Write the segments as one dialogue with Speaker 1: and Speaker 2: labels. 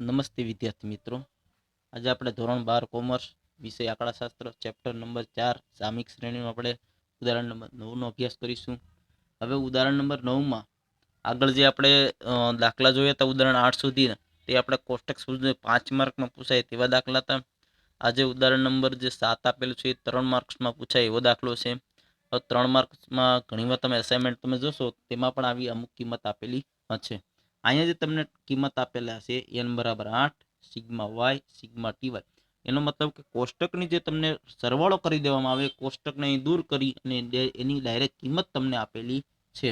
Speaker 1: નમસ્તે વિદ્યાર્થી મિત્રો. આજે આપણે ધોરણ બાર કોમર્સ વિષય આંકડાશાસ્ત્ર ચેપ્ટર નંબર ચાર સામિક શ્રેણીનું આપણે ઉદાહરણ નંબર નવનો અભ્યાસ કરીશું. હવે ઉદાહરણ નંબર નવમાં આગળ જે આપણે દાખલા જોયા હતા ઉદાહરણ આઠ સુધીના, તે આપણે કોષ્ટક સુધી પાંચ માર્કમાં પૂછાય તેવા દાખલા હતા. આજે ઉદાહરણ નંબર જે સાત આપેલું છે એ ત્રણ માર્ક્સમાં પૂછાય એવો દાખલો છે. ત્રણ માર્ક્સમાં ઘણીવાર તમે અસાઇનમેન્ટ તમે જોશો, તેમાં પણ આવી અમુક કિંમત આપેલી છે અહીંયા જે તમને કિંમત આપેલા છે એન બરાબર આઠ, સિગ્મા વાય, સિગ્મા ટીવાય એનો મતલબ કે કોષ્ટકની જે તમને સરવાળો કરી દેવામાં આવે કોષ્ટકને અહીં દૂર કરી અને એની ડાયરેક્ટ કિંમત તમને આપેલી છે.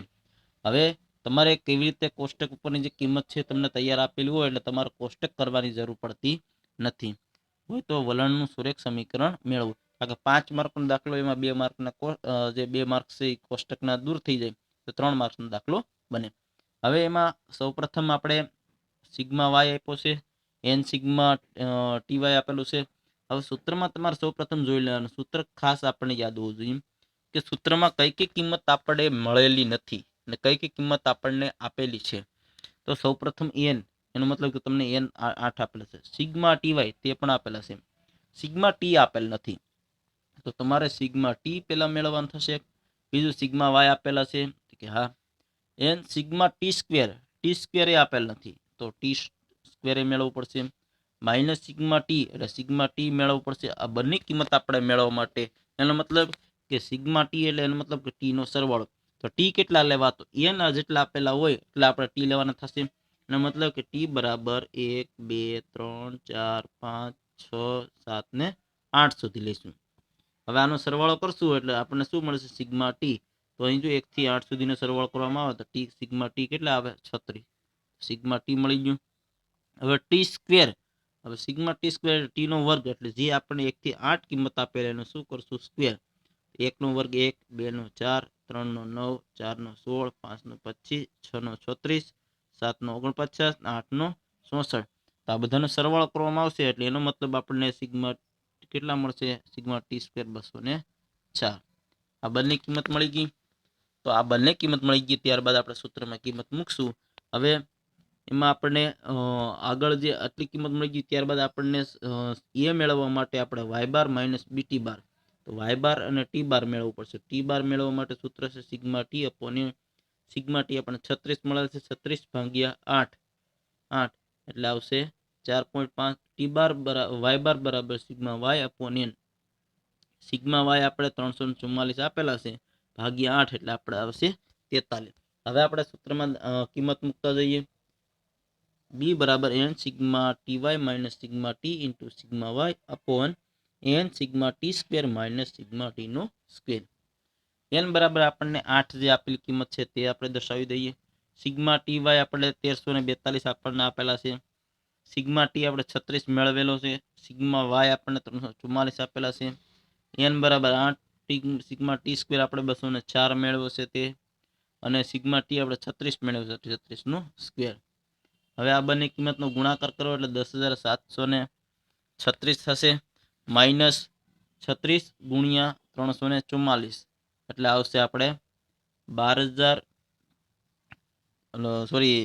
Speaker 1: હવે તમારે કેવી રીતે કોષ્ટક ઉપરની જે કિંમત છે તમને તૈયાર આપેલી હોય એટલે તમારે કોષ્ટક કરવાની જરૂર પડતી નથી. હોય તો વલણનું સુરેખ સમીકરણ મેળવવું કારણ કે પાંચ માર્કનો દાખલો, એમાં બે માર્કના જે બે માર્ક્સ છે એ કોષ્ટકના દૂર થઈ જાય. તો ત્રણ માર્ક્સનો દાખલો બને. હવે એમાં સૌપ્રથમ આપણે સિગ્મા વાય આપ્યો છે એન સિગ્મા ટીવાય આપેલું છે. હવે સૂત્રમાં તમારે સૌપ્રથમ જોઈ લેવાનું, સૂત્ર ખાસ આપણને યાદ હોવું જોઈએ કે સૂત્રમાં કઈ કઈ કિંમત આપણે મળેલી નથી અને કઈ કઈ કિંમત આપણને આપેલી છે. તો સૌપ્રથમ એન એનો મતલબ કે તમને એન આઠ આપેલા છે. સિગ્મા ટીવાય તે પણ આપેલા છે. સિગ્મા ટી આપેલ નથી. તો તમારે સિગ્મા ટી પહેલાં મેળવવાનું થશે. બીજું સિગ્મા વાય આપેલા છે. કે હા N sigma T square T square આપેલ નથી. તો ટી સ્ક્વેર મેળવવું પડશે માઇનસ સિગ્મા ટી એટલે સિગ્મા ટી મેળવવું પડશે. આ બંને કિંમત આપણે મેળવવા માટે. એનો મતલબ કે સિગ્મા ટી એટલે એનો મતલબ કે ટીનો સરવાળો. તો ટી કેટલા લેવા? તો એના જેટલા આપેલા હોય એટલે આપણે ટી લેવાના થશે. એનો મતલબ કે ટી બરાબર એક, બે, ત્રણ, ચાર, પાંચ, છ, સાત ને આઠ સુધી લઈશું. હવે આનો સરવાળો કરશું એટલે આપણને શું મળશે? Sigma T. તો અહીં જો એકથી આઠ સુધીનો સરવાળો કરવામાં આવે તો ટી સિગ્મા ટી કેટલા આવે? છત્રીસ. સિગ્મા ટી મળી ગયું. હવે ટી સ્ક્વેર. હવે સિગ્મા ટી સ્ક્વેર ટીનો વર્ગ એટલે જે આપણને એકથી આઠ કિંમત આપેલ એનું શું કરશું? સ્ક્વેર. એકનો વર્ગ એક, બેનો ચાર, ત્રણનો નવ, ચારનો સોળ, પાંચનો પચીસ, છનો છત્રીસ, સાતનો ઓગણપચાસ, આઠનો ચોસઠ. તો આ બધાનો સરવાળો કરવામાં આવશે એટલે એનો મતલબ આપણને સિગ્મા કેટલા મળશે? સિગ્મા ટી સ્ક્વેર બસો ને ચાર. આ બંને કિંમત મળી ગઈ. તો આ બંને કિંમત મળી ગઈ ત્યારબાદ આપણે સૂત્રમાં કિંમત મૂકશું. હવે એમાં આપણને આગળ જે આટલી કિંમત મળી ગઈ ત્યારબાદ આપણને એ મેળવવા માટે આપણે Y bar minus BT bar તો વાય બાર અને ટી બાર મેળવવું પડશે. ટી બાર મેળવવા માટે સૂત્ર છે sigma T upon N sigma T આપણને છત્રીસ મળે છે. છત્રીસ ભાગ્યા આઠ. આઠ એટલે આવશે ચાર પોઈન્ટ પાંચ. ટી બાર બરાબર વાય બાર બરાબર sigma Y upon N sigma Y આપણે ત્રણસો ચુમ્માલીસ આપેલા છે. ભાગ્યા આઠ એટલે આપણે આવશે તેતાલીસ. હવે આપણે સૂત્રમાં કિંમત મૂકતા જઈએ. બી બરાબર N sigma T Y minus sigma T into sigma Y upon N sigma T square minus sigma T નો સ્ક્વેર. એન બરાબર આપણને આઠ જે આપેલી કિંમત છે તે આપણે દર્શાવી દઈએ. સિગ્મા ટી વાય આપણે તેરસો ને બેતાલીસ આપણને આપેલા છે. સિગ્મા ટી આપણે છત્રીસ મેળવેલો છે. સિગ્મા વાય આપણને ત્રણસો ચુમ્માલીસ આપેલા છે. એન બરાબર આઠ સિગ્મા ટી સ્ક્વેર આપણે બસો ને ચાર મેળવ્યો છે તે. અને સિગ્મા ટી આપણે છત્રીસ મેળવ્યો છે છત્રીસનું સ્ક્વેર. હવે આ બંને કિંમતનો ગુણાકાર કરો એટલે દસ હજાર સાતસો ને છત્રીસ થશે. માઇનસ છત્રીસ ગુણ્યા ત્રણસો ને ચુમ્માલીસ. એટલે આવશે આપણે બાર હજાર સોરી,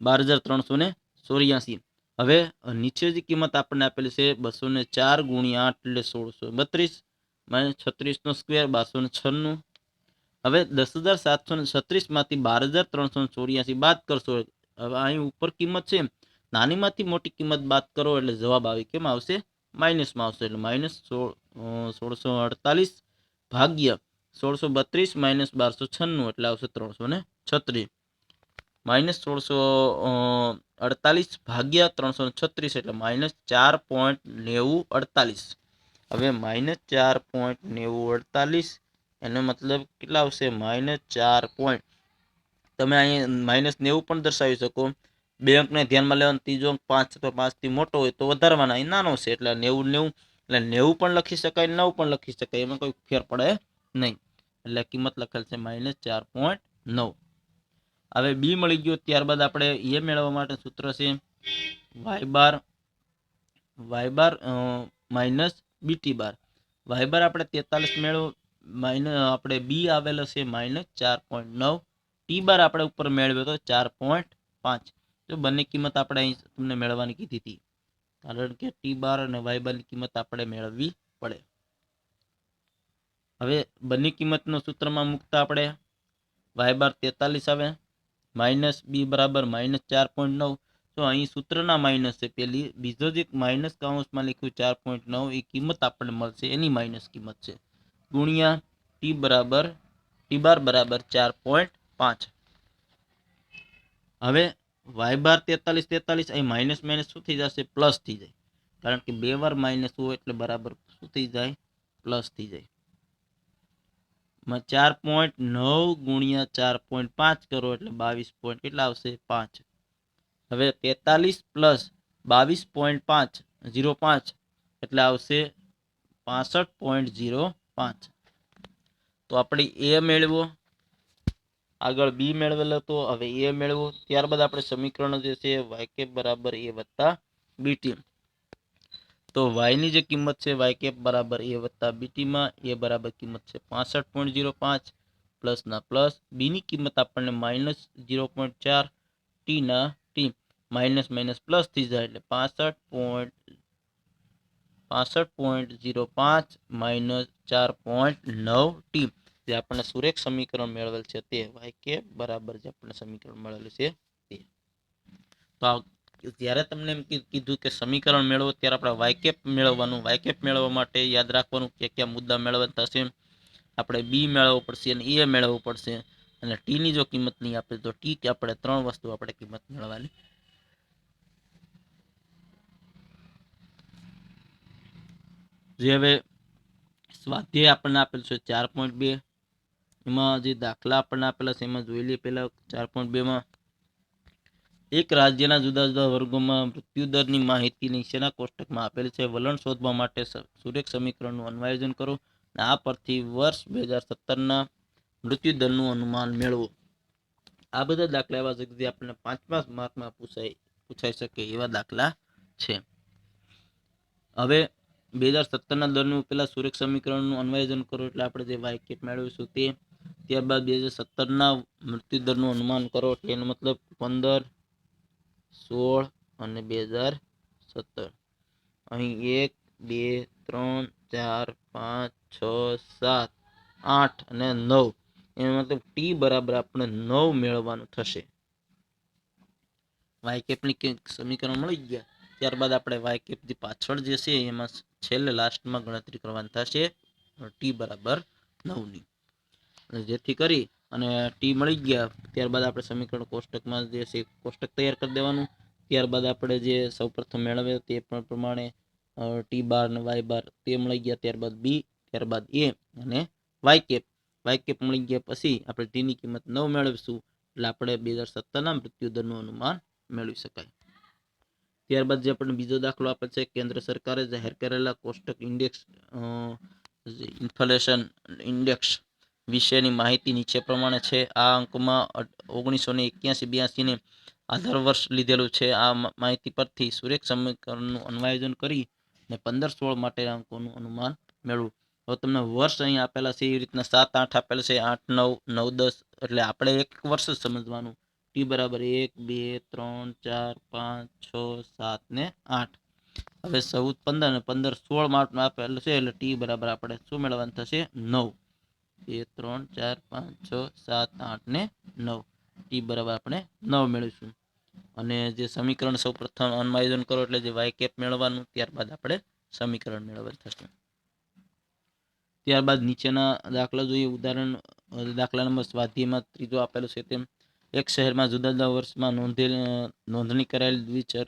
Speaker 1: બાર હજાર ત્રણસો ને ચોર્યાસી. હવે નીચે જે કિંમત આપણને આપેલી છે બસો ને ચાર ગુણ્યા આઠ એટલે સોળસો બત્રીસ માઇનસ છત્રીસનો સ્ક્વેર બારસો ને છન્નું. હવે દસ હજાર સાતસો ને છત્રીસમાંથી બાર હજાર ત્રણસો ને ચોર્યાસી બાદ કરશો, હવે અહીં ઉપર કિંમત છે નાનીમાંથી મોટી કિંમત બાદ કરો એટલે જવાબ આવે કેમ આવશે? માઇનસમાં આવશે એટલે માઇનસ સોળ સોળસો અડતાલીસ ભાગ્ય સોળસો બત્રીસ માઇનસ બારસો છન્નું એટલે આવશે ત્રણસો ને છત્રીસ. માઇનસ સોળસો અડતાલીસ ભાગ્યા ત્રણસો છત્રીસ એટલે માઇનસ ચાર પોઈન્ટ નેવું અડતાલીસ. હવે માઇનસ ચાર પોઈન્ટ નેવું અડતાલીસ, એનો મતલબ કેટલા આવશે? માઇનસ ચાર પોઈન્ટ. તમે અહીં માઇનસ નેવું પણ દર્શાવી શકો. બે અંકને ધ્યાનમાં લેવાનો, ત્રીજો અંક પાંચ અથવા પાંચથી મોટો હોય તો વધારવાના અહીં નાનો છે એટલે નેવું નેવું, એટલે નેવું પણ લખી શકાય નવ પણ લખી શકાય, એમાં કોઈ ફેર પડે નહીં. એટલે કિંમત લખેલ છે માઇનસ ચાર પોઈન્ટ નવ. હવે બી મળી ગયો ત્યારબાદ આપણે એ મેળવવા માટે સૂત્ર છે Y bar Y bar minus BT bar Y bar આપણે તેતાલીસ મેળવો માઇનસ આપણે બી આવેલો છે માઇનસ ચાર પોઈન્ટ નવ. ટી બાર આપણે ઉપર મેળવ્યો તો ચાર પોઈન્ટ પાંચ. તો બંને કિંમત આપણે અહીં તમને મેળવવાની કીધી હતી. કારણ કે ટી બાર અને વાય બારની કિંમત આપણે મેળવવી પડે. હવે બંને કિંમતનો સૂત્રમાં મૂકતા આપણે. વાય બાર તેતાલીસ આવે. માઇનસ બી બરાબર માઇનસ ચાર પોઈન્ટ નવ. તો અહીં સૂત્રના માઇનસ છે, પેલી બીજો જે માઇનસ કાઉન્સમાં લખ્યું ચાર પોઈન્ટ નવ, એ કિંમત આપણને મળશે, એની માઇનસ કિંમત છે. ગુણ્યા ટી બરાબર, ટી બાર બરાબર ચાર પોઈન્ટ પાંચ. હવે વાય બાર તેતાલીસ તેતાલીસ, અહીં માઇનસ માઇનસ શું થઈ જશે? પ્લસ થઈ જાય. કારણ કે બે વાર માઇનસ હોય એટલે બરાબર શું થઈ જાય? પ્લસ થઈ જાય. ચાર પોઈન્ટ નવ ગુણ્યા ચાર પોઈન્ટ પાંચ કરો એટલે બાવીસ પોઈન્ટ કેટલા આવશે? પાંચ. હવે તેતાલીસ પ્લસ બાવીસ પોઈન્ટ પાંચ, ઝીરો પાંચ એટલે આવશે પાસઠ પોઈન્ટ ઝીરો પાંચ. તો આપણે એ મેળવો. આગળ બી મેળવેલો હતો હવે એ મેળવો. ત્યારબાદ આપણે સમીકરણ જે છે વાય કે બરાબર એ વત્તા બીટી તો વાયની જે કિંમત છે વાય કેપ બરાબર એ વત્તા બીટીમાં એ બરાબર કિંમત છે પાસઠ પોઈન્ટ ઝીરો પાંચ પ્લસના પ્લસ બીની કિંમત આપણને માઇનસ ઝીરો પોઈન્ટ ચાર ટીના ટી માઇનસ માઇનસ પ્લસ થઈ જાય એટલે પાસઠ પોઈન્ટ પાસઠ પોઈન્ટ ઝીરો પાંચ માઇનસ ચાર પોઈન્ટ નવ ટી જે આપણને સુરેખ સમીકરણ મેળવેલ છે તે વાય કેપ બરાબર જે આપણને સમીકરણ મળેલું છે તે. તો જ્યારે તમને એમ કીધું કે સમીકરણ મેળવો, ત્યારે આપણે વાયકેપ મેળવવાનું. વાયકેપ મેળવવા માટે યાદ રાખવાનું કે કયા મુદ્દા મેળવવા થશે આપણે બી મેળવવું પડશે અને એ મેળવવું પડશે. અને ટીની જો કિંમત નહીં આપે, તો ટી કે આપણે ત્રણ વસ્તુ આપણે કિંમત મેળવવાની. જે હવે સ્વાધ્યાય આપણને આપેલું છે ચાર પોઈન્ટ બે. એમાં જે દાખલા આપણને આપેલા છે, એમાં જોઈ લઈએ પહેલાં ચાર પોઈન્ટ બેમાં. એક રાજ્યના જુદા જુદા વર્ગોમાં મૃત્યુદરની માહિતી નીચેના કોષ્ટકમાં આપેલ છે. વલણ શોધવા માટે સુરેખ સમીકરણનું અન્વયોજન કરો અને આ પરથી વર્ષ બે હજાર સત્તરના મૃત્યુદરનું અનુમાન મેળવો. આ બધા દાખલા એવા છે કે આપણને પાંચમા માર્કમાં પૂછાય, પૂછાઈ શકે એવા દાખલા છે. હવે બે હજાર સત્તરના દરનું પેલા સુરેખ સમીકરણનું અન્વયોજન કરો એટલે આપણે જે વાય કેપ મેળવીશું તે, ત્યારબાદ બે હજાર સત્તરના મૃત્યુ દરનું અનુમાન કરો. એટલે એનો મતલબ પંદર સોળ અને બે હજાર સત્તર. અહીં એક, બે, ત્રણ, ચાર, પાંચ, છ, સાત, આઠ અને નવ. એનો મતલબ ટી બરાબર આપણે નવ મેળવવાનું થશે. વાય કેપની કંઈક સમીકરણ મળી ગયા. ત્યારબાદ આપણે વાય કેપથી પાછળ જે છે એમાં છેલ્લે લાસ્ટમાં ગણતરી કરવાની થશે. ટી બરાબર નવની. જેથી કરી અને ટી મળી ગયા. ત્યારબાદ આપણે સમીકરણ કોષ્ટકમાં જે છે કોષ્ટક તૈયાર કરી દેવાનું. ત્યારબાદ આપણે જે સૌપ્રથમ મેળવે તે પણ પ્રમાણે ટી બાર અને વાય બાર તે મળી ગયા. ત્યારબાદ બી, ત્યારબાદ એ અને વાય કેપ. વાય કેપ મળી ગયા પછી આપણે ટીની કિંમત નવ મેળવીશું. એટલે આપણે બે હજાર સત્તરના મૃત્યુદરનું અનુમાન મેળવી શકાય. ત્યારબાદ જે આપણને બીજો દાખલો આપે છે, કેન્દ્ર સરકારે જાહેર કરેલા કોષ્ટક ઇન્ડેક્સ ઇન્ફ્લેશન ઇન્ડેક્સ વિશેની માહિતી નીચે પ્રમાણે છે, આ અંકમાં ઓગણીસો ને એક્યાસી બ્યાસીને આધાર વર્ષ લીધેલું છે. આ માહિતી પરથી સુરેખ સમીકરણનું અન્વયોજન કરી ને પંદર સોળ માટેના અંકોનું અનુમાન મેળવું. હવે તમને વર્ષ અહીં આપેલા છે, એ રીતના સાત આઠ આપેલા છે, આઠ, નવ નવ, દસ, એટલે આપણે એક વર્ષ જ સમજવાનું. ટી બરાબર એક, બે, ત્રણ, ચાર, પાંચ, છ, સાત ને આઠ. હવે ચૌદ, પંદર ને પંદર સોળ માર્કમાં આપેલું છે, એટલે ટી બરાબર આપણે શું મેળવવાનું થશે? નવ. બે, ત્રણ, ચાર, પાંચ, છ, સાત, આઠ ને નવ. ટી બરાબર આપણે નવ મેળવીશું. અને જે સમીકરણ સૌ પ્રથમ અનમાયોજન કરો એટલે જે વાય કેપ મેળવવાનું, ત્યારબાદ આપણે સમીકરણ મેળવવા થશે. ત્યારબાદ નીચેના દાખલા જોઈએ. ઉદાહરણ દાખલા નંબર સ્વાધ્યાયમાં ત્રીજો આપેલો છે તેમ. એક શહેરમાં જુદા જુદા વર્ષમાં નોંધેલ નોંધણી કરાયેલ દ્વિચર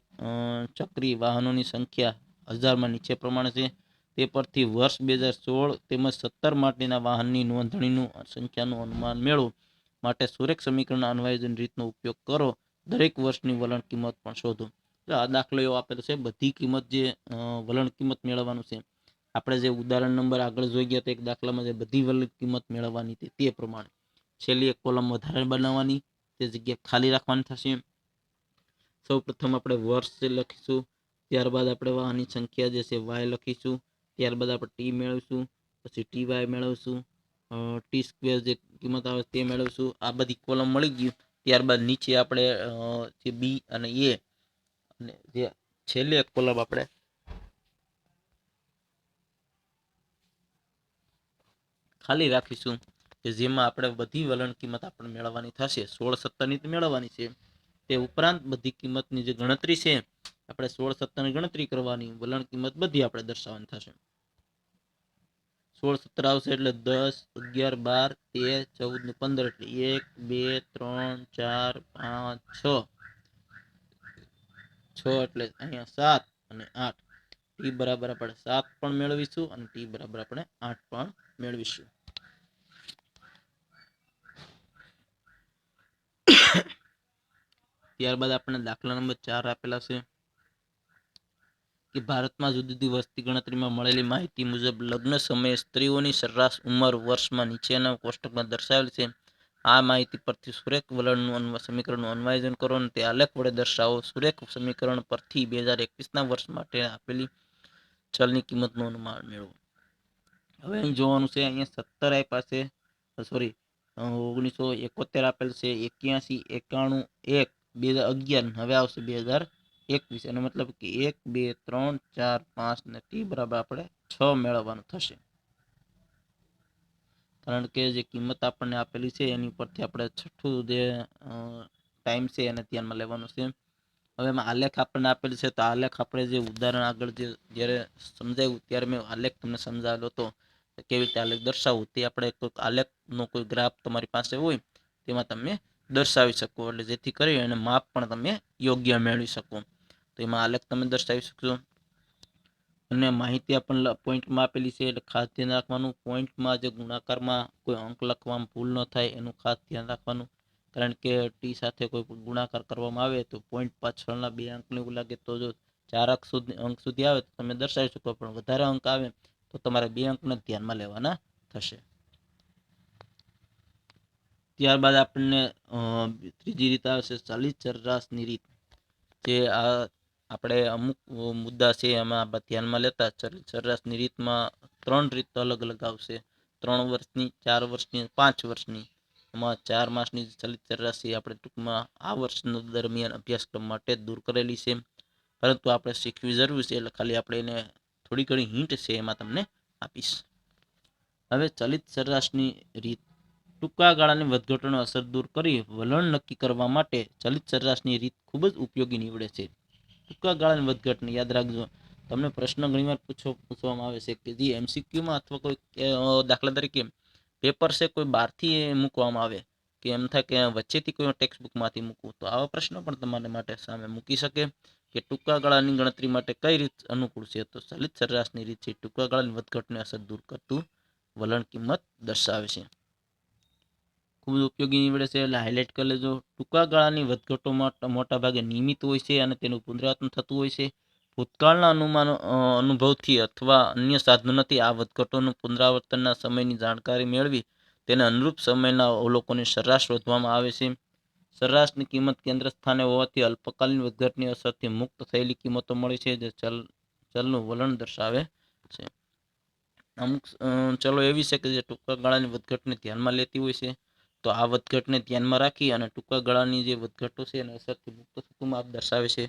Speaker 1: ચક્રી વાહનોની સંખ્યા હજારમાં નીચે પ્રમાણે છે. તે પરથી વર્ષ બે હજાર સોળ તેમજ સત્તર માટેના વાહનની નોંધણીનું સંખ્યાનું અનુમાન મેળવો. માટે સુરેખ સમીકરણના અન્વયજન રીતનો ઉપયોગ કરો. દરેક વર્ષની વલણ કિંમત પણ શોધો. એટલે આ દાખલો એવો આપેલો છે, બધી કિંમત જે વલણ કિંમત મેળવવાનું છે, આપણે જે ઉદાહરણ નંબર આગળ જોઈ ગયા તો એક દાખલામાં જે બધી વલણ કિંમત મેળવવાની હતી તે પ્રમાણે. છેલ્લી એક કોલમ વધારે બનાવવાની, તે જગ્યા ખાલી રાખવાની થશે. સૌ પ્રથમ આપણે વર્ષ લખીશું, ત્યારબાદ આપણે વાહનની સંખ્યા જે છે, વાય લખીશું. ત્યારબાદ આપણે ટી મેળવીશું, પછી ટી વાય મેળવીશું ટી સ્ક્વેર જે કિંમત આવે તે મેળવીશું. આ બધી કોલમ મળી ગયું. ત્યારબાદ નીચે આપણે જે બી અને એ અને જે છેલ્લે કોલમ આપણે ખાલી રાખીશું કે જેમાં આપણે બધી વલણ કિંમત આપણે મેળવવાની થશે. સોળ સત્તરની તો મેળવવાની છે. તે ઉપરાંત બધી કિંમતની જે ગણતરી છે, આપણે સોળ સત્તરની ગણતરી કરવાની વલણ કિંમત બધી આપણે દર્શાવવાની થશે. સોળ સત્તર આવશે એટલે દસ, અગિયાર, બાર, તેર, ચૌદ ને પંદર એટલે એક, બે, ત્રણ, ચાર, પાંચ, છ. છ એટલે અહીંયા સાત અને આઠ. ટી બરાબર આપણે સાત પણ મેળવીશું અને ટી બરાબર આપણે આઠ પણ મેળવીશું. ત્યારબાદ આપણે દાખલા નંબર ચાર આપેલા છે. કે ભારતમાં જુદી જુદી વસ્તી ગણતરીમાં મળેલી માહિતી મુજબ લગ્ન સમયે સ્ત્રીઓની સરેરાશ ઉંમર વર્ષમાં નીચેના કોષ્ટકમાં દર્શાવેલ છે. આ માહિતી પરથી સુરેખ વલણનું સમીકરણનું અન્વયન કરો અને તે આલેખ વડે દર્શાવો. સુરેખ સમીકરણ પરથી બે હજાર એકવીસના વર્ષ માટે આપેલી ચલની કિંમતનું અનુમાન મેળવો. હવે અહીં જોવાનું છે, અહીંયા સત્તર આપ્યા છે સોરી ઓગણીસો એકોતેર આપેલ છે, એક્યાસી એકાણું એક, બે હજાર અગિયાર, હવે આવશે બે હજાર એકવીસ. એનો મતલબ કે એક, બે, ત્રણ, ચાર, પાંચ ને ટી બરાબર આપણે છ મેળવવાનું થશે. કારણ કે જે કિંમત આપણને આપેલી છે એની પરથી આપણે છઠ્ઠું જે ટાઈમ છે એને ધ્યાનમાં લેવાનું છે. હવે એમાં આલેખ આપણને આપેલ છે, તો આલેખ આપણે જે ઉદાહરણ આગળ જે, જ્યારે સમજાવ્યું ત્યારે મેં આલેખ તમને સમજાવેલો હતો કેવી રીતે આલેખ દર્શાવવું, તે આપણે કોઈક આલેખનો કોઈ ગ્રાફ તમારી પાસે હોય, તેમાં તમે દર્શાવી શકો એટલે જેથી કરી અને માપ પણ તમે યોગ્ય મેળવી શકો. તો એમાં આલેખ તમે દર્શાવી શકશો. અને માહિતી આપણને પોઈન્ટમાં આપેલી છે એટલે ખાસ ધ્યાન રાખવાનું. પોઈન્ટમાં જે ગુણાકારમાં કોઈ અંક લખવામાં ભૂલ ન થાય એનું ખાસ ધ્યાન રાખવાનું. કારણ કે ટી સાથે કોઈ ગુણાકાર કરવામાં આવે તો પોઈન્ટ પાછળના બે અંકને એવું લાગે તો જો ચાર અંક સુધી અંક સુધી આવે તો તમે દર્શાવી શકો. પણ વધારે અંક આવે તો તમારે બે અંકને ધ્યાનમાં લેવાના થશે. ત્યારબાદ આપણને ત્રીજી રીત આવશે ચાલીસ સરેરાશની રીત, જે આ આપણે અમુક મુદ્દા છે એમાં આપણે ધ્યાનમાં લેતા ચાલીસ સરેરાશની રીતમાં ત્રણ રીત અલગ અલગ આવશે. ત્રણ વર્ષની, ચાર વર્ષની પાંચ વર્ષની. એમાં ચાર માસની ચલિત એ આપણે ટૂંકમાં આ વર્ષનો દરમિયાન અભ્યાસક્રમ માટે દૂર કરેલી છે. પરંતુ આપણે શીખવી જરૂર છે એટલે ખાલી આપણે એને થોડી ઘણી હિન્ટ છે એમાં તમને આપીશ. હવે ચલિત સરેરાશની રીત ટૂંકા ગાળાની વધઘટનો અસર દૂર કરી વલણ નક્કી કરવા માટે ચલિત સરેરાશની રીત ખૂબ જ ઉપયોગી નીવડે છે. ટૂંકા ગાળાની વધઘટને યાદ રાખજો. તમને પ્રશ્ન ઘણીવાર પૂછો, પૂછવામાં આવે છે કે જે એમસીક્યુમાં અથવા કોઈ દાખલા તરીકે પેપર છે કોઈ બહારથી મૂકવામાં આવે કે એમ થાય કે વચ્ચેથી કોઈ ટેક્સ્ટ બુકમાંથી મૂકવું, તો આવા પ્રશ્નો પણ તમારે માટે સામે મૂકી શકે કે ટૂંકા ગાળાની ગણતરી માટે કઈ રીત અનુકૂળ છે? તો ચલિત સરેરાશની રીત છે ટૂંકા ગાળાની વધઘટને અસર દૂર કરતું વલણ કિંમત દર્શાવે છે. ખૂબ જ ઉપયોગી નીવડે છે. એટલે હાઇલાઇટ કરી લેજો. ટૂંકા ગાળાની વધઘટોમાં મોટા, મોટાભાગે નિયમિત હોય છે અને તેનું પુનરાવર્તન થતું હોય છે. ભૂતકાળના અનુમાનો અનુભવથી અથવા અન્ય સાધનોથી આ વધઘટોનું પુનરાવર્તનના સમયની જાણકારી મેળવી તેને અનુરૂપ સમયના અવલોકોની સરેરાશ શોધવામાં આવે છે. સરેરાશની કિંમત કેન્દ્ર સ્થાને હોવાથી અલ્પકાલીન વધઘટની અસરથી મુક્ત થયેલી કિંમતો મળે છે, જે ચલ, ચલનું વલણ દર્શાવે છે. અમુક ચલો એવી છે કે જે ટૂંકા ગાળાની વધઘટને ધ્યાનમાં લેતી હોય છે. તો આ વધઘટને ધ્યાનમાં રાખી અને ટૂંકા ગાળાની જે વધઘટો છે એને અસરથી મુક્ત થતું માપ દર્શાવે છે.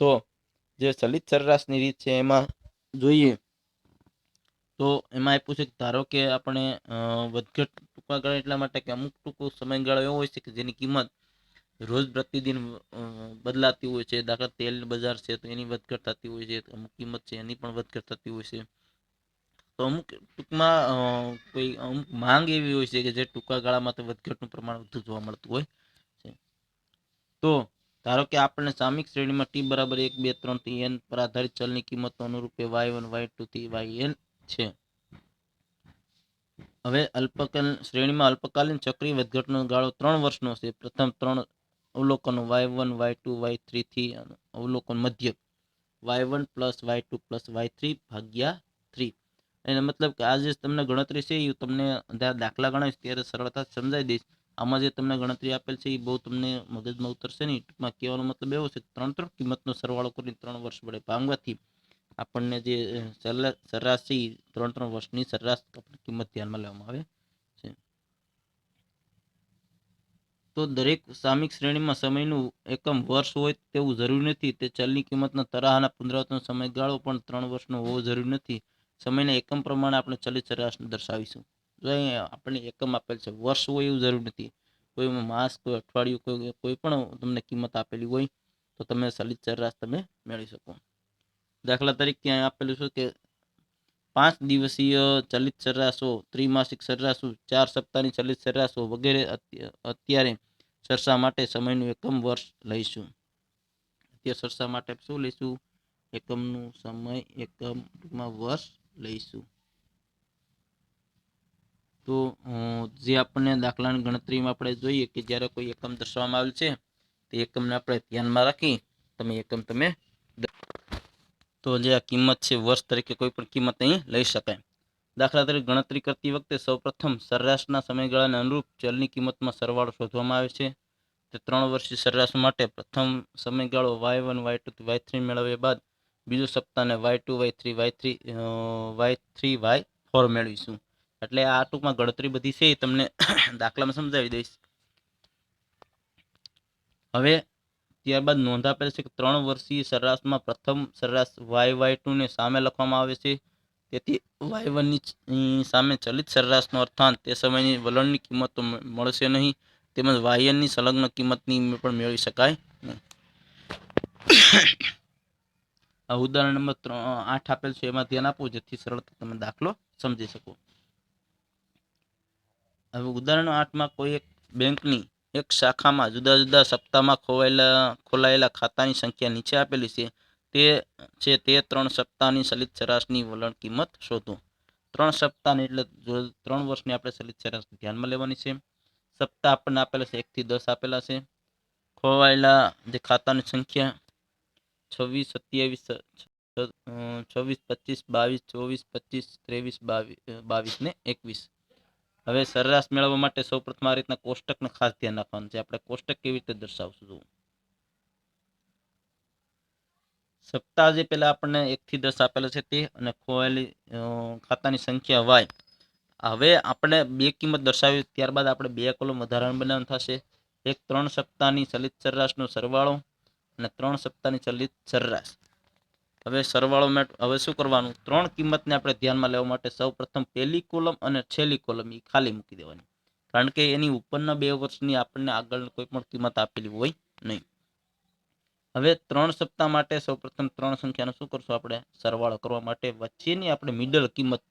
Speaker 1: તો જે ચલિત સરેરાશની રીત છે એમાં જોઈએ તો એમાં આપ્યું છે કે ધારો કે આપણે વધઘટ ટૂંકા ગાળા એટલા માટે કે અમુક ટૂંકો સમયગાળો એવો હોય છે કે જેની કિંમત રોજ પ્રતિદિન બદલાતી હોય છે. દાખલા તેલ બજાર છે તો એની વધઘટ થતી હોય છે અમુક કિંમત છે એની પણ વધઘટ થતી હોય છે. તો અમુક ટૂંકમાં કોઈ અમુક માંગ એવી હોય છે કે જે ટૂંકા ગાળામાં તો વધઘટનું પ્રમાણ વધુ જોવા મળતું હોય છે. તો ધારો કે આપણને સામિક શ્રેણીમાં ટી બરાબર એક, બે, ત્રણથી એન પર આધારિત ચલની કિંમતો અનુરૂપે વાય વન, વાય ટુ થી વાય એન છે. હવે અલ્પકાલીન શ્રેણીમાં અલ્પકાલીન ચક્રી વધઘટનો ગાળો ત્રણ વર્ષનો છે. પ્રથમ ત્રણ અવલોકનો Y one, Y two, Y થ્રીથી અવલોકન મધ્ય. Y one plus Y two plus Y three ભાગ્યા થ્રી. એનો મતલબ કે આ જે તમને ગણતરી છે એ તમને દાખલા ગણાવીશ ત્યારે સરળતાથી સમજાવી દઈશ. આમાં જે તમને ગણતરી આપેલ છે એ બહુ તમને મગજમાં ઉતરશે નહીં. ટૂંકમાં કહેવાનો મતલબ એવો છે ત્રણ ત્રણ કિંમતનો સરવાળો કરીને ત્રણ વર્ષ વડે ભાંગવાથી આપણને જે સરેરાશ છે એ ત્રણ ત્રણ વર્ષની સરેરાશ કિંમત ધ્યાનમાં લેવામાં આવે છે તો દરેક સામયિક શ્રેણીમાં સમયનું એકમ વર્ષ હોય તેવું જરૂરી નથી. તે ચલની કિંમતના તરાહના પુનરાવર્તનનો સમયગાળો પણ ત્રણ વર્ષનો હોવો જરૂરી નથી. સમયના એકમ પ્રમાણે આપણે ચલિત સરેરાશને દર્શાવીશું. જો અહીંયા આપણને એકમ આપેલ છે, વર્ષ હોય એવું જરૂરી નથી. કોઈ માસ, કોઈ અઠવાડિયું, કોઈ કોઈ પણ તમને કિંમત આપેલી હોય તો તમે ચલિત સરેરાશ તમે મેળવી શકો. દાખલા તરીકે અહીં આપેલું છે કે પાંચ દિવસીય ચલિત સરેરાશો, ત્રિમાસિક સરેરાશો, ચાર સપ્તાહની ચલિત સરેરાશો વગેરે અત્યારે સરસા માટે સમયનું એકમ વર્ષ લઈશું. અત્યારે સરસા માટે શું લઈશું? એકમનું સમય એકમમાં વર્ષ લઈશું. તો જે આપણને દાખલાની ગણતરીમાં આપણે જોઈએ કે જ્યારે કોઈ એકમ દર્શાવવામાં આવેલ છે, તે એકમને આપણે ધ્યાનમાં રાખી તમે એકમ તમે તો જે આ કિંમત છે, વર્ષ તરીકે કોઈ પણ કિંમત અહીં લઈ શકાય. દાખલા તરીકે ગણતરી કરતી વખતે સૌપ્રથમ સરેરાશના સમયગાળાને અનુરૂપ ચલની કિંમતમાં સરવાળો શોધવામાં આવે છે. તે ત્રણ વર્ષની સરેરાશ માટે પ્રથમ સમયગાળો Y one Y two Y three મેળવ્યા બાદ બીજો સપ્તાહને Y two Y three Y three Y three Y four મેળવીશું. એટલે આ ટૂંકમાં ગણતરી બધી છે એ તમને દાખલામાં સમજાવી દઈશ. હવે ત્યારબાદ નોંધ આપેલ છે કે ત્રણ વર્ષીય સરેરાશમાં પ્રથમ સરેરાશ વાય વાય ટુને સામે લખવામાં આવે છે. તેથી વાય વનની સામે ચલિત સરેરાશનો અર્થાંત તે સમયની વલણની કિંમતો મળશે નહીં. તેમજ વાયનની સંલગ્ન કિંમતની પણ મેળવી શકાય નહીં. ઉદાહરણ નંબર ત્રણ આઠ આપેલ છે. એમાં ધ્યાન આપો, જેથી સરળતા તમે દાખલો સમજી શકો. હવે ઉદાહરણ આઠમાં કોઈ એક બેંકની એક શાખામાં જુદા જુદા સપ્તાહમાં ખોવાયેલા, ખોલાયેલા ખાતાની સંખ્યા નીચે આપેલી છે. તે છે તે ત્રણ સપ્તાહની ચલિત સરાશની વલણ કિંમત શોધો. ત્રણ સપ્તાહની એટલે ત્રણ વર્ષની આપણે ચલિત સરાશ ધ્યાનમાં લેવાની છે. સપ્તાહ આપણને આપેલા છે એકથી દસ આપેલા છે. ખોવાયેલા જે ખાતાની સંખ્યા છવ્વીસ, સત્યાવીસ છવ્વીસ, પચીસ, બાવીસ, ચોવીસ, પચીસ, ત્રેવીસ બાવીસ બાવીસ ને એકવીસ. હવે સરેરાશ મેળવવા માટે સૌપ્રથમ આ રીતના કોષ્ટકને ખાસ ધ્યાન રાખવાનું છે. આપણે કોષ્ટક કેવી રીતે દર્શાવશું? જોવું સપ્તાહ જે પેલા આપણને એકથી દસ આપેલા છે તે અને ખોવાયેલી ખાતાની સંખ્યા વાય. હવે આપણે બે કિંમત દર્શાવી ત્યારબાદ આપણે બે કોલમ વધારાનું બનાવવાનું થશે. એક ત્રણ સપ્તાહની ચલિત સરેરાશનો સરવાળો અને ત્રણ સપ્તાહની ચલિત સરેરાશ. હવે સરવાળો મેટ હવે શું કરવાનું? ત્રણ કિંમતને આપણે ધ્યાનમાં લેવા માટે સૌ પ્રથમ પહેલી કોલમ અને છેલ્લી કોલમ એ ખાલી મૂકી દેવાની. કારણ કે એની ઉપરના બે વર્ષની આપણને આગળ કોઈ પણ કિંમત આપેલી હોય નહીં. હવે ત્રણ સપ્તાહ માટે સૌ પ્રથમ ત્રણ સંખ્યાનો શું કરશું આપણે? સરવાળો કરવા માટે વચ્ચેની આપણે મિડલ કિંમત,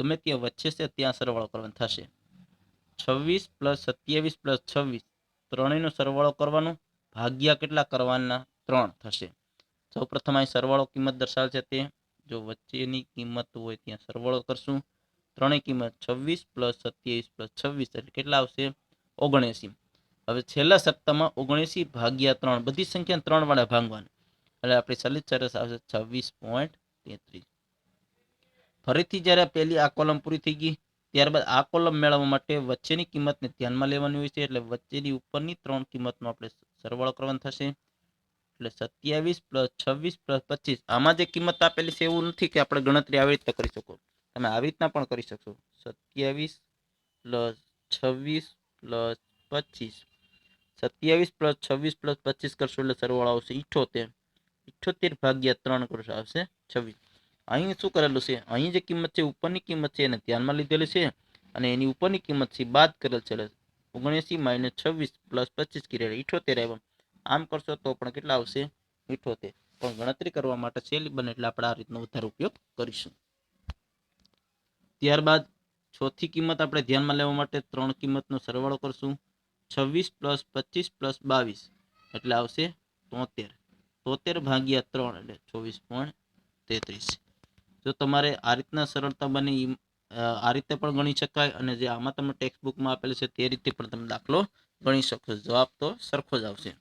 Speaker 1: ગમે ત્યાં વચ્ચે છે ત્યાં સરવાળો કરવાનો થશે. છવ્વીસ પ્લસ સત્યાવીસ પ્લસ છવ્વીસ, ત્રણેયનો સરવાળો કરવાનો. ભાગ્યા કેટલા કરવાના? ત્રણ થશે. સૌ પ્રથમ અહીં સરવાળો કિંમત દર્શાવે છે તે, જો વચ્ચેની કિંમત હોય ત્યાં સરવાળો કરશું. ત્રણેય કિંમત છવ્વીસ પ્લસ સત્યાવીસ પ્લસ છવ્વીસ એટલે કેટલા આવશે? ઓગણએંસી. હવે છેલ્લા સપ્તાહમાં ઓગણએંસી ભાગ્યા ત્રણ, બધી સંખ્યા ત્રણ વાળા ભાંગવાની. એટલે આપણી ચલિત સરસ આવશે છવ્વીસ પોઈન્ટ તેત્રીસ. ફરીથી જ્યારે પહેલી આ કોલમ પૂરી થઈ ગઈ, ત્યારબાદ આ કોલમ મેળવવા માટે વચ્ચેની કિંમતને ધ્યાનમાં લેવાની હોય છે, એટલે વચ્ચેની ઉપરની ત્રણ કિંમતનો આપણે સરવાળો કરવાનો થશે. એટલે સત્યાવીસ પ્લસ છવ્વીસ પ્લસ પચીસ. આમાં જે કિંમત આપેલી છે એવું નથી કે આપણે ગણતરી આવી રીતે કરી શકો. તમે આવી રીતના પણ કરી શકશો. સત્યાવીસ પ્લસ છવ્વીસ પ્લસ પચીસ. સત્યાવીસ પ્લસ છવ્વીસ પ્લસ પચીસ કરશો એટલે સરવાળો આવશે ઇઠોતેર. ઇઠોતેર ભાગ્યા ત્રણ કરશો આવશે છવ્વીસ. અહીં શું કરેલું છે? અહીં જે કિંમત છે, ઉપરની કિંમત છે એને ધ્યાનમાં લીધેલી છે અને એની ઉપરની કિંમત છે બાદ કરેલ છે ઓગણએંસી માઇનસ છવ્વીસ પ્લસ પચીસ કિરેલ ઇઠોતેર આવ્યા. આમ કરશો તો પણ કેટલા આવશે? ઇઠોતેર પણ ગણતરી કરવા માટે સહેલી બને એટલે આપણે આ રીતનો વધારે ઉપયોગ કરીશું. ત્યારબાદ ચોથી કિંમત આપણે ધ્યાનમાં લેવા માટે ત્રણ કિંમતનો સરવાળો કરશું. છવ્વીસ પ્લસ પચીસ પ્લસ બાવીસ. એટલે આવશે તોતેર. તોતેર ભાગ્યા ત્રણ એટલે ચોવીસ પોઈન્ટ તેત્રીસ. જો તમારે આ રીતના સરળતા બને આ રીતે પણ ગણી શકાય અને જે આમાં તમે ટેક્સ્ટ બુકમાં આપેલ છે તે રીતે પણ તમે દાખલો ગણી શકશો. જવાબ તો સરખો જ આવશે.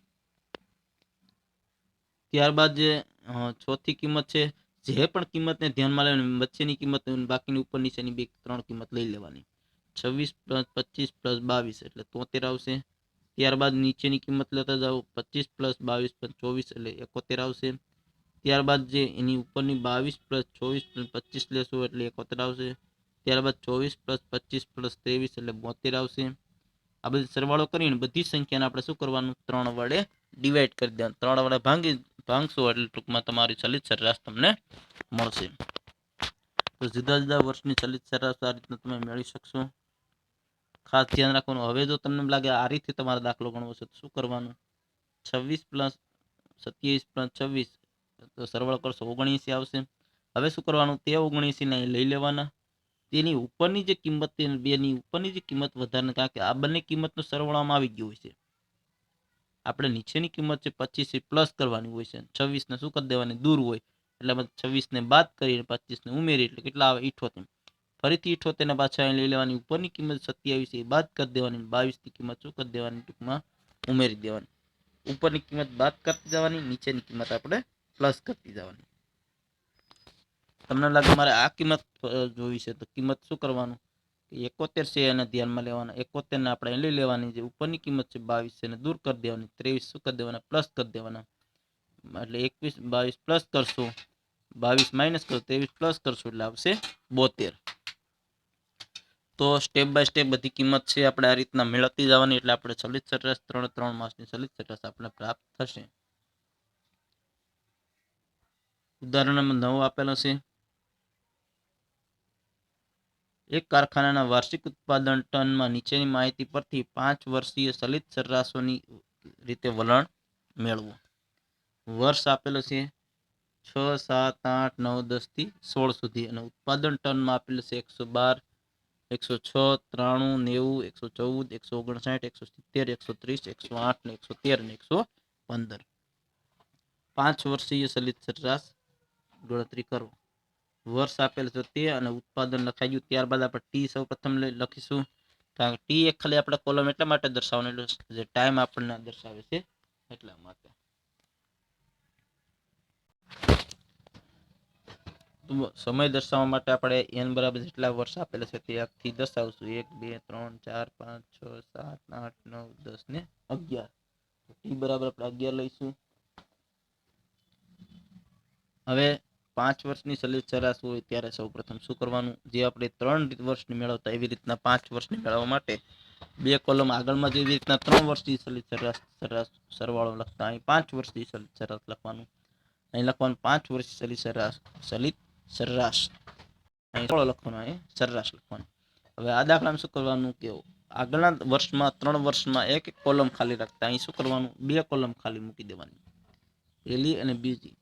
Speaker 1: ત્યારબાદ જે ચોથી કિંમત છે, જે પણ કિંમતને ધ્યાનમાં લેવાની વચ્ચેની કિંમત બાકીની ઉપર નીચેની બે, ત્રણ કિંમત લઈ લેવાની. છવ્વીસ પ્લસ પચીસ પ્લસ બાવીસ એટલે તોતેર આવશે. ત્યારબાદ નીચેની કિંમત લેતા જાઓ, પચીસ પ્લસ બાવીસ પ્લસ ચોવીસ એટલે એકોતેર આવશે. ત્યારબાદ જે એની ઉપરની બાવીસ પ્લસ ચોવીસ પ્લસ પચીસ લેશો એટલે એકોતેર આવશે. ત્યારબાદ ચોવીસ પ્લસ પચીસ પ્લસ ત્રેવીસ એટલે બોતેર આવશે. આ બધી સરવાળો કરીને બધી સંખ્યાને આપણે શું કરવાનું? ત્રણ વડે ડિવાઈડ કરી દેવાનું. ત્રણ વડે ભાંગી ભાંગશો એટલે ટૂંકમાં તમારી ચલિત સરેરાશ તમને મળશે. તો જુદા જુદા વર્ષની ચલિત સરેરાશ આ રીતના તમે મેળવી શકશો. ખાસ ધ્યાન રાખવાનું. હવે જો તમને લાગે આ રીતે તમારે દાખલો ગણવો છે, તો શું કરવાનું? છવ્વીસ પ્લસ સત્યાવીસ પ્લસ છવ્વીસ, તો સરવાળો કરશો ઓગણએંસી આવશે. હવે શું કરવાનું? તે ઓગણએંસીને લઈ લેવાના. તેની ઉપરની જે કિંમત તે બેની ઉપરની જે કિંમત વધારે કારણ કે આ બંને કિંમતનો સરવાળામાં આવી ગયું હોય છે. આપણે નીચેની કિંમત છે પચીસ પ્લસ કરવાની હોય છે. છવ્વીસને શું કરી દેવાની? દૂર હોય. એટલે છવ્વીસને બાદ કરીને પચીસને ઉમેરી એટલે કેટલા આવે? ઇઠોતેર. ફરીથી ઇઠોતેરને પાછા અહીં લઈ લેવાની. ઉપરની કિંમત સત્યાવીસ એ બાદ કરી દેવાની. બાવીસની કિંમત શું કરી દેવાની? ટૂંકમાં ઉમેરી દેવાની. ઉપરની કિંમત બાદ કરતી જવાની, નીચેની કિંમત આપણે પ્લસ કરતી જવાની. તમને લાગે મારે આ કિંમત જોવી છે, તો કિંમત શું કરવાનું? એકોતેર છે એને ધ્યાનમાં લેવાના. એકોતેરને આપણે લઈ લેવાની જે ઉપરની કિંમત છે બાવીસ છે એને દૂર કરી દેવાની. ત્રેવીસ શું કરી દેવાના? પ્લસ કરી દેવાના. એટલે એકવીસ, બાવીસ પ્લસ કરશો. બાવીસ માઇનસ કરો, ત્રેવીસ પ્લસ કરશો એટલે આવશે બોતેર. તો સ્ટેપ બાય સ્ટેપ બધી કિંમત છે આપણે આ રીતના મેળવતી જવાની એટલે આપણે ચલિત સરેરાશ ત્રણ ત્રણ માસની ચલિત સરેરાશ આપણે પ્રાપ્ત થશે. ઉદાહરણ નંબર નવ આપેલો છે. એક કારખાનાના વાર્ષિક ઉત્પાદન ટનમાં નીચેની માહિતી પરથી પાંચ વર્ષીય ચલિત સરેરાશોની રીતે વલણ મેળવો. વર્ષ આપેલો છે છ, સાત, આઠ, નવ દસથી સોળ સુધી અને ઉત્પાદન ટનમાં આપેલું છે એકસો બાર, એકસો છ, ત્રાણું, નેવું, એકસો ચૌદ, એકસો ઓગણસાઠ, એકસો સિત્તેર, એકસો ત્રીસ, એકસો આઠ ને એકસો તેર ને એકસો પંદર. પાંચ વર્ષીય ચલિત સરેરાશ ગણતરી કરો. વર્ષ આપેલ છે તે અને ઉત્પાદન લખાઈ ગયું ત્યારબાદ આપણે ટી સૌ પ્રથમ લખીશું. કારણ કે ટી એક ખાલી આપણે કોલમ એટલા માટે દર્શાવવાનું જે ટાઈમ આપણને દર્શાવે છે એટલા માટે. સમય દર્શાવવા માટે આપણે એન બરાબર જેટલા વર્ષ આપેલા છે તે એકથી દસ એક, બે, ત્રણ, ચાર, પાંચ, છ, સાત, આઠ, નવ, દસ ને અગિયાર. ટી બરાબર આપણે અગિયાર લઈશું. હવે પાંચ વર્ષની ચલિત સરેરાશ હોય ત્યારે સૌપ્રથમ શું કરવાનું? જે આપણે ત્રણ વર્ષની મેળવતા એવી રીતના પાંચ વર્ષની મેળવવા માટે બે કોલમ આગળમાં જેવી રીતના ત્રણ વર્ષની ચલિત સરેરાશ સરેરાશ સરવાળો લખતા અહીં પાંચ વર્ષની ચલિત સરેરાશ લખવાનું. અહીં લખવાનું પાંચ વર્ષ ચલિત સરેરાશ ચલિત સરેરાશ અહીં લખવાનો અહીં સરેરાશ લખવાનું. હવે આ દાખલામાં શું કરવાનું કે આગળના વર્ષમાં, ત્રણ વર્ષમાં એક એક કોલમ ખાલી રાખતા અહીં શું કરવાનું? બે કોલમ ખાલી મૂકી દેવાની. પહેલી અને બીજી.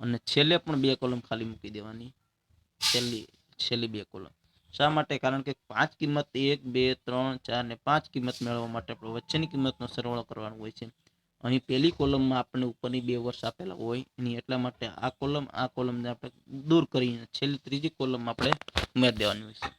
Speaker 1: અને છેલ્લે પણ બે કોલમ ખાલી મૂકી દેવાની. છેલ્લી છેલ્લી બે કોલમ. શા માટે? કારણ કે પાંચ કિંમત એક, બે, ત્રણ, ચાર ને પાંચ કિંમત મેળવવા માટે આપણે વચ્ચેની કિંમતનો સરવાળો કરવાનો હોય છે. અહીં પહેલી કોલમમાં આપણને ઉપરની બે વર્ષ આપેલા હોય. એની એટલા માટે આ કોલમ, આ કોલમને આપણે દૂર કરીને છેલ્લી ત્રીજી કોલમમાં આપણે ઉમેરી દેવાની હોય છે.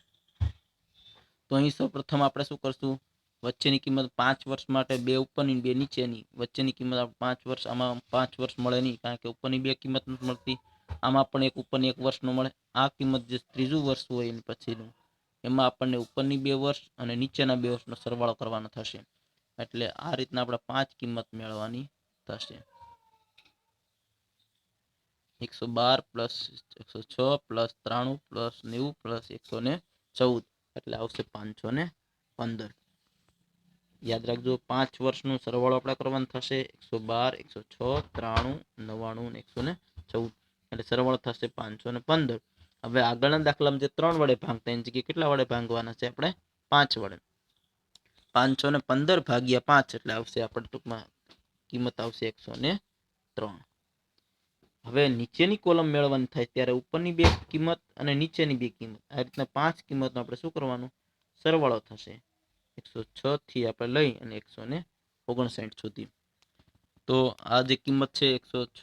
Speaker 1: તો અહીં સૌ પ્રથમ આપણે શું કરશું? વચ્ચેની કિંમત પાંચ વર્ષ માટે બે ઉપરની બે નીચેની. વચ્ચેની કિંમત પાંચ વર્ષ, આમાં પાંચ વર્ષ મળે નહીં, કારણ કે ઉપરની બે કિંમત નથી મળતી. આમાં પણ એક ઉપરની એક વર્ષનો મળે. આ કિંમત જે ત્રીજું વર્ષ હોય એની પછીનું, એમાં આપણને ઉપરની બે વર્ષ અને નીચેના બે વર્ષનો સરવાળો કરવાનો થશે. એટલે આ રીતના આપણે પાંચ કિંમત મેળવવાની થશે. એકસો બાર પ્લસ એકસો છ પ્લસ ત્રાણું પ્લસ નેવું પ્લસ એકસો ને ચૌદ. એટલે આવશે પાંચસો ને પંદર. યાદ રાખજો, પાંચ વર્ષનું સરવાળો આપણે કરવાનો થશે, એકસો બાર, એકસો છ, ત્રાણું, નવ્વાણું એકસો ને ચૌદ. એટલે સરવાળો થશે પાંચસો ને પંદર. હવે આગળના દાખલામાં જે ત્રણ વડે ભાંગતા એની જગ્યાએ કેટલા વડે ભાંગવાના છે આપણે? પાંચ વડે. પાંચસો ને પંદર ભાગ્યા પાંચ એટલે આવશે આપણે ટૂંકમાં કિંમત આવશે એકસો ને ત્રણ. હવે નીચેની કોલમ મેળવવાની થાય ત્યારે ઉપરની બે કિંમત અને નીચેની બે કિંમત. આ રીતના પાંચ કિંમતનો આપણે શું કરવાનું? સરવાળો થશે. એકસો છ થી આપણે લઈ અને એકસો ને ઓગણસાઠ સુધી. તો આ જે કિંમત છે એકસો છ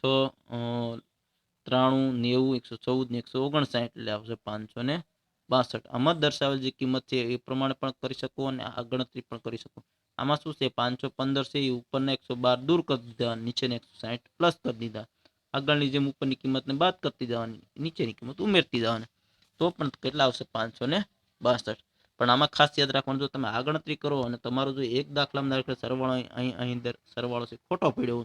Speaker 1: ત્રાણું, નેવું, એકસો ચૌદ ને એકસો ઓગણસાઠ, એટલે આવશે પાંચસો ને બાસઠ. આમાં દર્શાવેલ જે કિંમત છે એ પ્રમાણે પણ કરી શકો અને આ ગણતરી પણ કરી શકો. આમાં શું છે? પાંચસો પંદર છે, એ ઉપરના એકસો બાર દૂર કરી દીધા, નીચેના એકસો સાઠ પ્લસ કરી દીધા. આગળની જેમ ઉપરની કિંમતને બાદ કરતી જવાની નીચેની કિંમત ઉમેરતી જવાની. તો પણ કેટલા આવશે? પાંચસો ને બાસઠ. પણ આમાં ખાસ યાદ રાખવાનું, જો તમે આ ગણતરી કરો અને તમારો જો એક દાખલામાં ધારો સરવાળો અહીં અહીં સરવાળો છે, ખોટો પડ્યો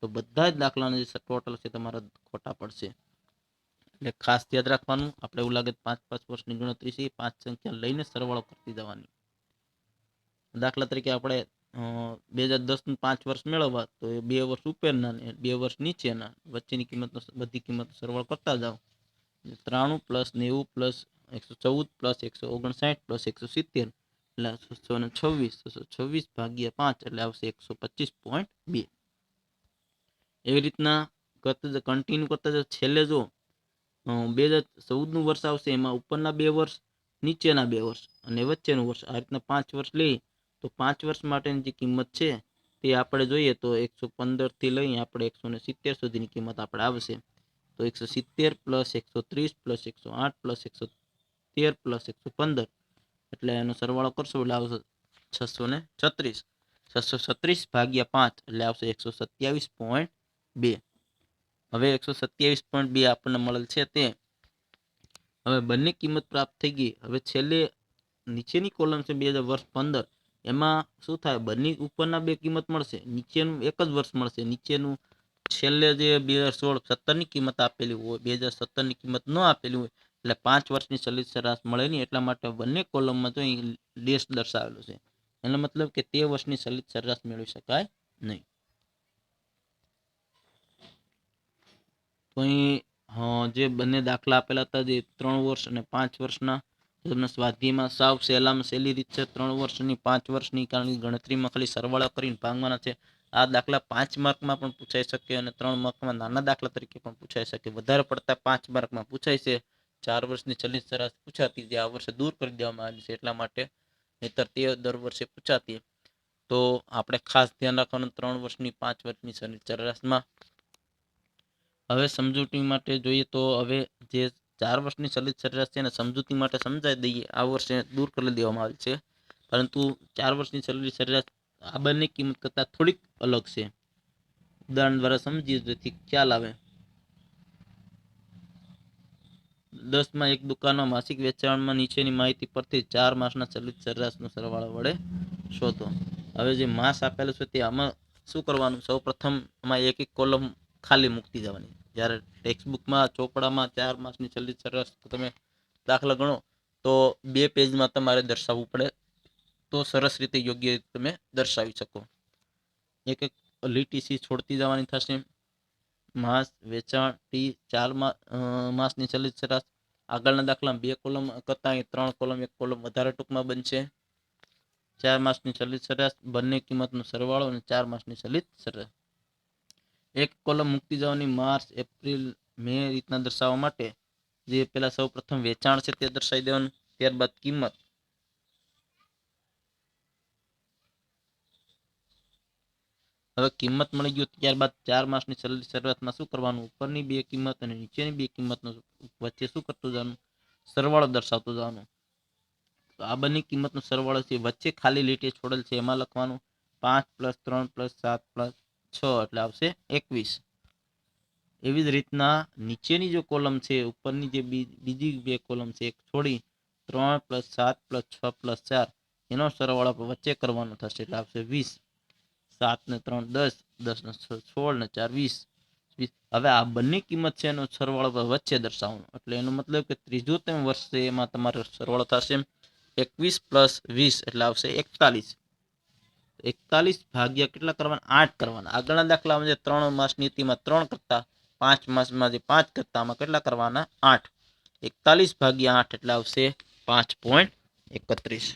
Speaker 1: તો બધા જ દાખલાના જે ટોટલ છે તમારા ખોટા પડશે. એટલે ખાસ યાદ રાખવાનું, આપણે એવું લાગે પાંચ પાંચ વર્ષની ગણતરી છે પાંચ સંખ્યા લઈને સરવાળો કરતી જવાની. દાખલા તરીકે આપણે બે હજાર દસનું પાંચ વર્ષ મેળવવા, તો એ બે વર્ષ ઉપરના ને, બે વર્ષ નીચેના, વચ્ચેની કિંમતનો બધી કિંમત સરવાળો કરતા જાઓ. ત્રાણું પ્લસ નેવું પ્લસ એકસો ચૌદ પ્લસ એકસો ઓગણસાઠ પ્લસ એકસો સિત્તેર. એટલે છસો ને છવ્વીસ, છસો છવ્વીસ ભાગ્યા પાંચ, એટલે આવશે એકસો પચીસ પોઈન્ટ બે. એવી રીતના કરતા કન્ટિન્યુ કરતા જો છેલ્લે જો બે હજાર ચૌદનું વર્ષ આવશે, એમાં ઉપરના બે વર્ષ, નીચેના બે વર્ષ અને વચ્ચેનું વર્ષ. આ રીતના પાંચ વર્ષ લઈ તો પાંચ વર્ષ માટેની જે કિંમત છે, તે આપણે જોઈએ તો એકસો પંદરથી લઈ આપણે એકસો ને સિત્તેર સુધીની કિંમત આપણે આવશે. તો એકસો સિત્તેર પ્લસ એકસો ત્રીસ પ્લસ એકસો આઠ પ્લસ એકસો તેર પ્લસ એકસો પંદર. એટલે એનો સરવાળો કરશો એટલે આવશે છસો ને છત્રીસ. છસો છત્રીસ ભાગ્યા પાંચ, એટલે આવશે એકસો સત્યાવીસ પોઈન્ટ બે. હવે એકસો સત્યાવીસ પોઈન્ટ બે આપણને મળેલ છે તે. હવે બંને કિંમત પ્રાપ્ત થઈ ગઈ. હવે છેલ્લે નીચેની કોલમ છે બે હજાર વર્ષ પંદર. એમાં શું થાય? બંને ઉપરના બે કિંમત મળશે. નીચેનું એક જ વર્ષ મળશે. નીચેનું છેલ્લે જે બે હજાર સોળ સત્તરની કિંમત આપેલી હોય, બે હજાર સત્તરની કિંમત ન આપેલી હોય એટલે પાંચ વર્ષની ચલિત સરાશ મળે નહીં, એટલા માટે બંને કોલમમાં તો અહીં દર્શાવેલું છે. એનો મતલબ કે તે વર્ષની ચલિત સરેરાશ મેળવી શકાય નહીં. તો અહીં જે બંને દાખલા આપેલા હતા, જે ત્રણ વર્ષ અને પાંચ વર્ષના તમને સ્વાધ્યાયમાં સાવ સહેલામાં સહેલી રીત છે, ત્રણ વર્ષની, પાંચ વર્ષની, કારણ કે ગણતરીમાં ખાલી સરવાળા કરીને ભાંગવાના છે. આ દાખલા પાંચ માર્કમાં પણ પૂછાઈ શકે અને ત્રણ માર્કમાં નાના દાખલા તરીકે પણ પૂછાઈ શકે. વધારે પડતા પાંચ માર્કમાં પૂછાય છે. ચાર વર્ષની ચલિત સરાશ પૂછાતી જે આ વર્ષે દૂર કરી દેવામાં આવી છે એટલા માટે નહીતર તે દર વર્ષે પૂછાતી. તો આપણે ખાસ ધ્યાન રાખવાનું ત્રણ વર્ષની, પાંચ વર્ષની ચલિત સરાશમાં હવે સમજૂતી માટે જોઈએ તો હવે જે ચાર વર્ષની ચલિત સરેરાશ છે એને સમજૂતી માટે સમજાવી દઈએ. આ વર્ષે દૂર કરી દેવામાં આવી છે. પરંતુ ચાર વર્ષની ચલિત સરેરાશ આ બંને કિંમત કરતાં થોડીક અલગ છે. ઉદાહરણ દ્વારા સમજીએ જેથી ખ્યાલ આવે. દસમાં એક દુકાનમાં માસિક વેચાણમાં નીચેની માહિતી પરથી ચાર માસના ચલિત સરેરાશનો સરવાળો વડે શોધો. હવે જે માસ આપેલું છે તે આમાં શું કરવાનું? સૌ પ્રથમ આમાં એક એક કોલમ ખાલી મૂકતી જવાની. જ્યારે ટેક્સ્ટબુકમાં, ચોપડામાં ચાર માસની ચલિત સરેરાશ તમે દાખલા ગણો, તો બે પેજમાં તમારે દર્શાવવું પડે. તો સરસ રીતે યોગ્ય રીતે તમે દર્શાવી શકો. એક એક લીટી સી છોડતી જવાની થશે. માસ વેચાણ ટી ચાર માસની ચલિત સરાશ આગળના દાખલામાં બે કોલમ કરતાં અહીં ત્રણ કોલમ, એક કોલમ વધારે ટૂંકમાં બનશે. ચાર માસની ચલિત સરાશ બંને કિંમતનો સરવાળો અને ચાર માસની ચલિત સરેરાશ એક કોલમ મૂકતી જવાની માર્ચ, એપ્રિલ, મે રીતના દર્શાવવા માટે જે પેલા સૌ પ્રથમ વેચાણ છે તે દર્શાવી દેવાનું. ત્યારબાદ કિંમત. હવે કિંમત મળી ગયું ત્યારબાદ ચાર માસની શરૂઆતમાં શું કરવાનું? ઉપરની બે કિંમત અને નીચેની બે કિંમતનો વચ્ચે શું કરતું જવાનું? સરવાળો દર્શાવતું જવાનું. તો આ બંને કિંમતનો સરવાળો છે. વચ્ચે ખાલી લીટી છોડેલ છે. એમાં લખવાનું પાંચ પ્લસ ત્રણ પ્લસ સાત પ્લસ છ, એટલે આવશે એકવીસ. એવી જ રીતના નીચેની જો કોલમ છે, ઉપરની જે બીજી બે કોલમ છે, એક છોડી ત્રણ પ્લસ સાત પ્લસ છ પ્લસ ચાર, એનો સરવાળો વચ્ચે કરવાનો થશે, એટલે આવશે વીસ. સાત ને ત્રણ, દસ દસ ને સોળ ને ચાર, વીસ વીસ. હવે આ બંને કિંમત છે એનો સરવાળો વચ્ચે દર્શાવવાનો. એટલે એનો મતલબ કે ત્રીજો તમે વર્ષ એમાં તમારો સરવાળો થશે એકવીસ પ્લસ વીસ એટલે આવશે એકતાલીસ. એકતાલીસ ભાગ્યા કેટલા કરવાના? આઠ કરવાના. આગળના દાખલામાં જે ત્રણ માસ નીતિમાં ત્રણ કરતા, પાંચ માસમાં જે પાંચ કરતા, આમાં કેટલા કરવાના? આઠ. એકતાલીસ ભાગ્યા આઠ એટલે આવશે પાંચ પોઈન્ટ એકત્રીસ.